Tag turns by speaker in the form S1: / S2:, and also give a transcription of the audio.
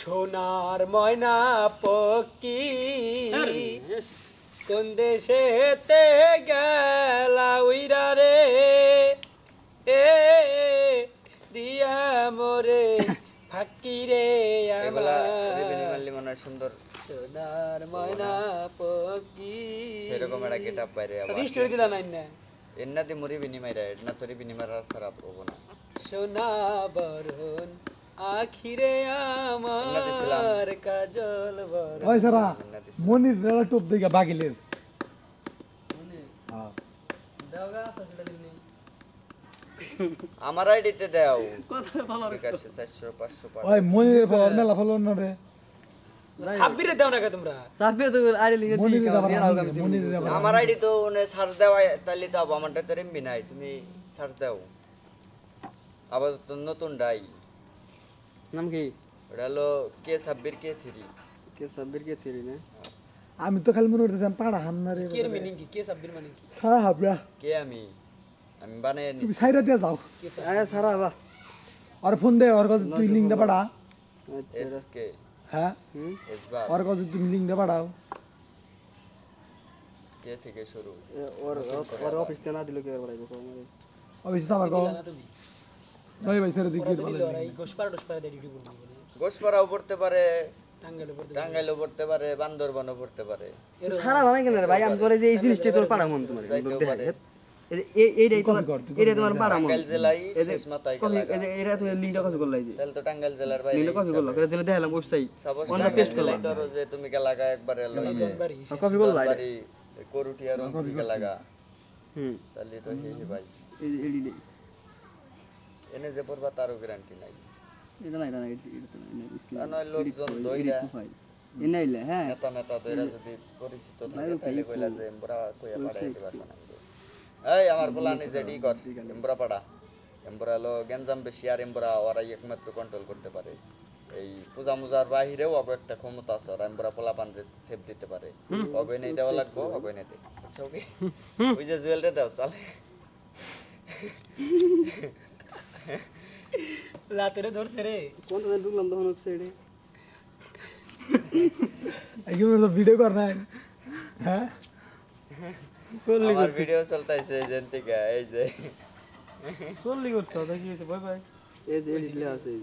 S1: সোনার ময়না পকি কোন দেশেতে গেলা উইরা রে? এ দিয়া মোরে ফাঁকি রে
S2: মনে হয় সুন্দর।
S1: সোনার ময়না পকি।
S2: সেরকম একটা গেট আপ বাইরে আবার
S1: স্টোরি দিলা নাই না?
S2: এন্না দি মুড়ি বিনি মাইরা এন্না তোরি বিনি মারা সারা পাবো না।
S1: সোনা বরণ আখিরে। আমার কাজল বরণ
S3: ওই সারা মনির রেলা টোপ দিকে বাগিলের। হ্যাঁ।
S1: দেওগা সেটা দিলি
S2: আমার আইডিতে দাও। বিকাশে চারশো পাঁচশো
S3: ওই মনিরের মেলা ফল না রে।
S1: দাও না কে তোমরা?
S4: তো আইডি লিখে দিই
S2: আমার আইডি তো ওনে সার্চ দেওয়া তাহলে তো আমারটা তো এমবি নাই তুমি সার্চ দাও। আবার নতুন ডাই।
S4: নাম কি
S2: ওটা হলো কে সাব্বির কে থ্রি
S4: কে সাব্বির কে থিরি না
S3: আমি তো খালি মনে করতেছিলাম পাড়া হামনা রে
S1: কি এর মিনিং কি কে ছাব্বির মানে কি
S3: সারা হাবরা
S2: কে আমি আমি বানিয়ে
S3: তুমি
S2: নিছি
S3: সাইরা দিয়ে যাও
S1: কে
S4: আরে সারা বাহ
S3: আর ফোন দে ওর কাছে তুই লিঙ্ক দে পাড়া
S4: আচ্ছা
S2: এস কে
S3: হ্যাঁ
S4: হুম
S2: এস বার
S3: ওর কাছে তুমি লিঙ্ক দে পাঠাও
S2: কে থেকে শুরু
S4: এ, ওর ওর অফিস থেকে না দিলে কে বড়াইবো আমারে
S3: অবশ্যই আবার কও ভাই
S1: গোসপাড়া টোসপাড়া দিয়ে ডিউটি করবি
S2: গোসপাড়াও পড়তে পারে টাঙ্গাইলও পড়তে পারে। বান্দরবানও পড়তে পারে।
S4: সারা বানাই কেন ভাই? আমি তোরে যে এই জিনিসটা তোর পাড়া মন তোমার।
S2: যাইতেও পারে।
S4: এই এইটাই তোমার এইটাই তোমার পাড়া মন।
S2: টাঙ্গাইল জেলায়
S4: যে
S2: শেষ মাথায়
S4: কপি
S2: লাগা
S4: এটা তুমি লিংকটা কপি করলাই যে।
S2: তাহলে তো টাঙ্গাইল জেলার বাইরে
S4: লিংকটা কপি করল করে দিলে দেখালাম ওয়েবসাইট অন পেস্ট
S2: জেলায় ধরো যে তুমি গেলাগা একবারে
S4: কপি করলাই
S2: বাড়ি করুটি গেলাগা।
S4: হুম।
S2: তাহলে তো হে ভাই।
S4: এই এই এই
S2: এনে যে পড়বা তারও গ্যারান্টি নাই।
S4: এটা না এটা না এটা না
S2: লোকজন দইরা।
S4: এই নাইলে হ্যাঁ।
S2: নেতা মেতা দইরা যদি পরিচিত থাকে তাহলে কইলা যে এমবরা কইয়া পাড়াই না এই আমার বলা নি যে ডি কর এমবরা পাড়া। এমবরা হলো গেঞ্জাম বেশি আর এমবরা ওরাই একমাত্র কন্ট্রোল করতে পারে। এই পূজা মুজার বাহিরেও অগ একটা ক্ষমতা আছে ওরা এমবরা পোলা পানরে সেভ দিতে পারে। অগয় নেই দেওয়া লাগবো অগয় নেই আচ্ছা ওকে। ওই যে জুয়েল রে দাও চালে।
S1: লাতেরে ধরছে রে
S4: কোন তো ঢুকলাম তখন ওয়েবসাইটে
S3: আগে বলতো ভিডিও কর না হ্যাঁ
S2: আমার ভিডিও চলতেছে এজেন্ট থেকে এই যে
S4: এই যে এই যে আছে